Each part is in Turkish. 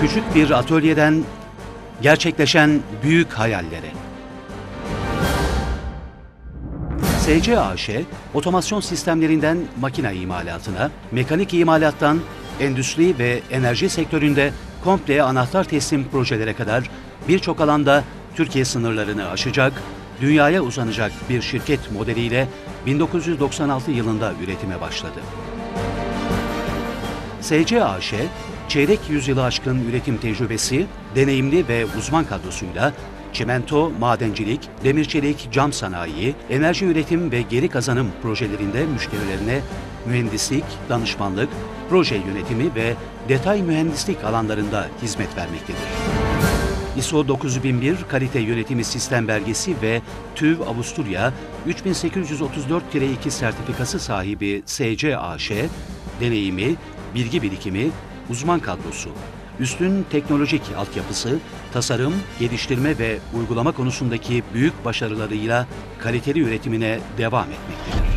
Küçük bir atölyeden gerçekleşen büyük hayallere. SC AŞ, otomasyon sistemlerinden makine imalatına, mekanik imalattan endüstri ve enerji sektöründe komple anahtar teslim projelere kadar birçok alanda Türkiye sınırlarını aşacak, dünyaya uzanacak bir şirket modeliyle 1996 yılında üretime başladı. SC AŞ, çeyrek yüzyılı aşkın üretim tecrübesi, deneyimli ve uzman kadrosuyla çimento, madencilik, demirçelik, cam sanayi, enerji üretim ve geri kazanım projelerinde müşterilerine mühendislik, danışmanlık, proje yönetimi ve detay mühendislik alanlarında hizmet vermektedir. ISO 9001 kalite yönetimi sistem belgesi ve TÜV Avusturya 3834-2 sertifikası sahibi SC AŞ, deneyimi, bilgi birikimi, uzman kadrosu, üstün teknolojik altyapısı, tasarım, geliştirme ve uygulama konusundaki büyük başarılarıyla kaliteli üretimine devam etmektedir.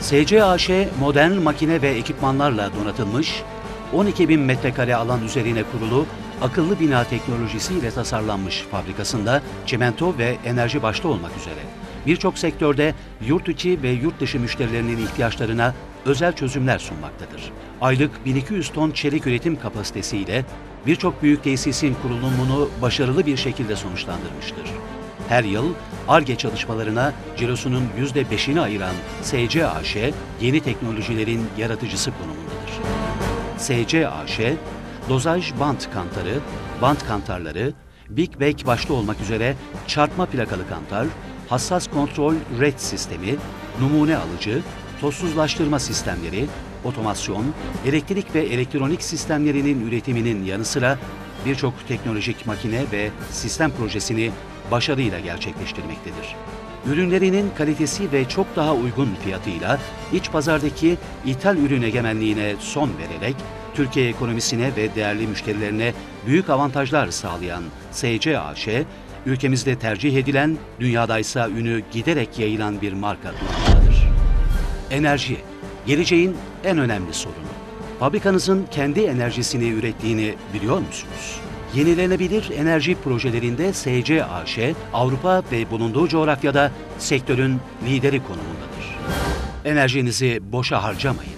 SCAŞ modern makine ve ekipmanlarla donatılmış, 12 bin metrekare alan üzerine kurulu akıllı bina teknolojisiyle tasarlanmış fabrikasında çimento ve enerji başta olmak üzere birçok sektörde yurt içi ve yurt dışı müşterilerinin ihtiyaçlarına özel çözümler sunmaktadır. Aylık 1200 ton çelik üretim kapasitesiyle birçok büyük tesisin kurulumunu başarılı bir şekilde sonuçlandırmıştır. Her yıl ARGE çalışmalarına cirosunun %5'ini ayıran SCAŞ, yeni teknolojilerin yaratıcısı konumundadır. SCAŞ, dozaj bant kantarı, bant kantarları, Big Bag başta olmak üzere çarpma plakalı kantar, hassas kontrol red sistemi, numune alıcı, tozsuzlaştırma sistemleri, otomasyon, elektrik ve elektronik sistemlerinin üretiminin yanı sıra birçok teknolojik makine ve sistem projesini başarıyla gerçekleştirmektedir. Ürünlerinin kalitesi ve çok daha uygun fiyatıyla iç pazardaki ithal ürün egemenliğine son vererek Türkiye ekonomisine ve değerli müşterilerine büyük avantajlar sağlayan SC AŞ, ülkemizde tercih edilen, dünyada ise ünü giderek yayılan bir marka durumundadır. Enerji, geleceğin en önemli sorunu. Fabrikanızın kendi enerjisini ürettiğini biliyor musunuz? Yenilenebilir enerji projelerinde SC Avrupa ve bulunduğu coğrafyada sektörün lideri konumundadır. Enerjinizi boşa harcamayın.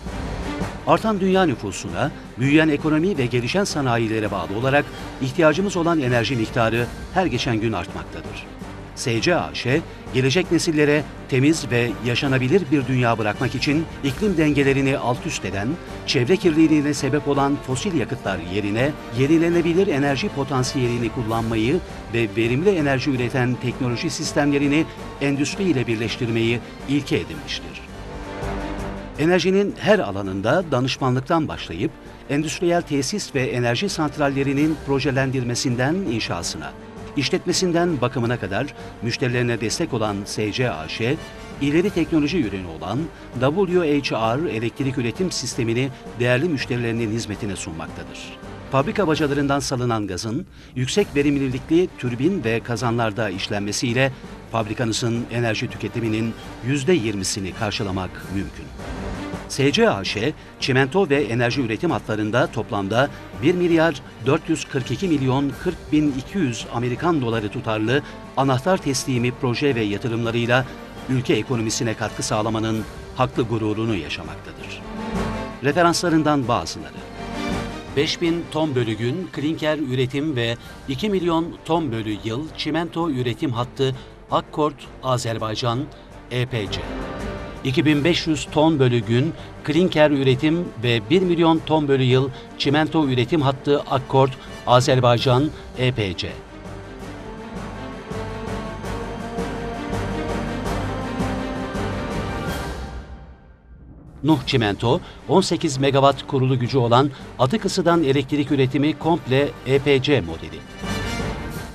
Artan dünya nüfusuna, büyüyen ekonomi ve gelişen sanayilere bağlı olarak ihtiyacımız olan enerji miktarı her geçen gün artmaktadır. SCAŞ, gelecek nesillere temiz ve yaşanabilir bir dünya bırakmak için iklim dengelerini alt üst eden, çevre kirliliğine sebep olan fosil yakıtlar yerine yenilenebilir enerji potansiyelini kullanmayı ve verimli enerji üreten teknoloji sistemlerini endüstri ile birleştirmeyi ilke edinmiştir. Enerjinin her alanında danışmanlıktan başlayıp endüstriyel tesis ve enerji santrallerinin projelendirmesinden inşasına, işletmesinden bakımına kadar müşterilerine destek olan SCAŞ, ileri teknoloji ürünü olan WHR elektrik üretim sistemini değerli müşterilerinin hizmetine sunmaktadır. Fabrika bacalarından salınan gazın yüksek verimlilikli türbin ve kazanlarda işlenmesiyle fabrikanızın enerji tüketiminin %20'sini karşılamak mümkün. SCAŞ, çimento ve enerji üretim hatlarında toplamda 1 milyar 442 milyon 40 bin 200 Amerikan doları tutarlı anahtar teslimi proje ve yatırımlarıyla ülke ekonomisine katkı sağlamanın haklı gururunu yaşamaktadır. Referanslarından bazıları 5000 ton bölü gün klinker üretim ve 2 milyon ton bölü yıl çimento üretim hattı Akkord, Azerbaycan, EPC. 2500 ton bölü gün klinker üretim ve 1 milyon ton bölü yıl çimento üretim hattı Akkord, Azerbaycan, EPC. Nuh Çimento, 18 megawatt kurulu gücü olan atık ısıdan elektrik üretimi komple EPC modeli.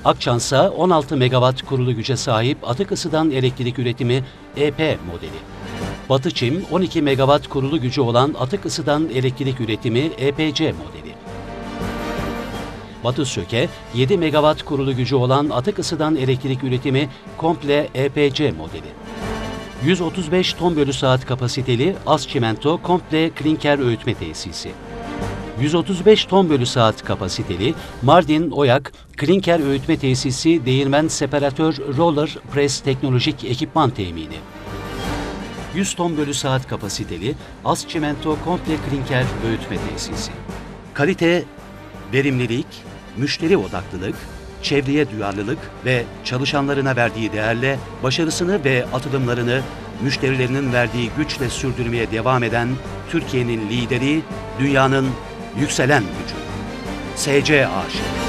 Akçansa 16 megawatt kurulu güce sahip atık ısıdan elektrik üretimi EP modeli. Batı Çim 12 megawatt kurulu gücü olan atık ısıdan elektrik üretimi EPC modeli. Batı Söke 7 megawatt kurulu gücü olan atık ısıdan elektrik üretimi komple EPC modeli. 135 ton bölü saat kapasiteli az çimento komple klinker öğütme tesisi. 135 ton bölü saat kapasiteli Mardin Oyak Klinker Öğütme Tesisi Değirmen Separatör Roller Press Teknolojik Ekipman Temini 100 ton bölü saat kapasiteli Az Çimento Komple Klinker Öğütme Tesisi Kalite, verimlilik, müşteri odaklılık, çevreye duyarlılık ve çalışanlarına verdiği değerle başarısını ve atılımlarını müşterilerinin verdiği güçle sürdürmeye devam eden Türkiye'nin lideri, dünyanın yükselen gücü. SC AŞ.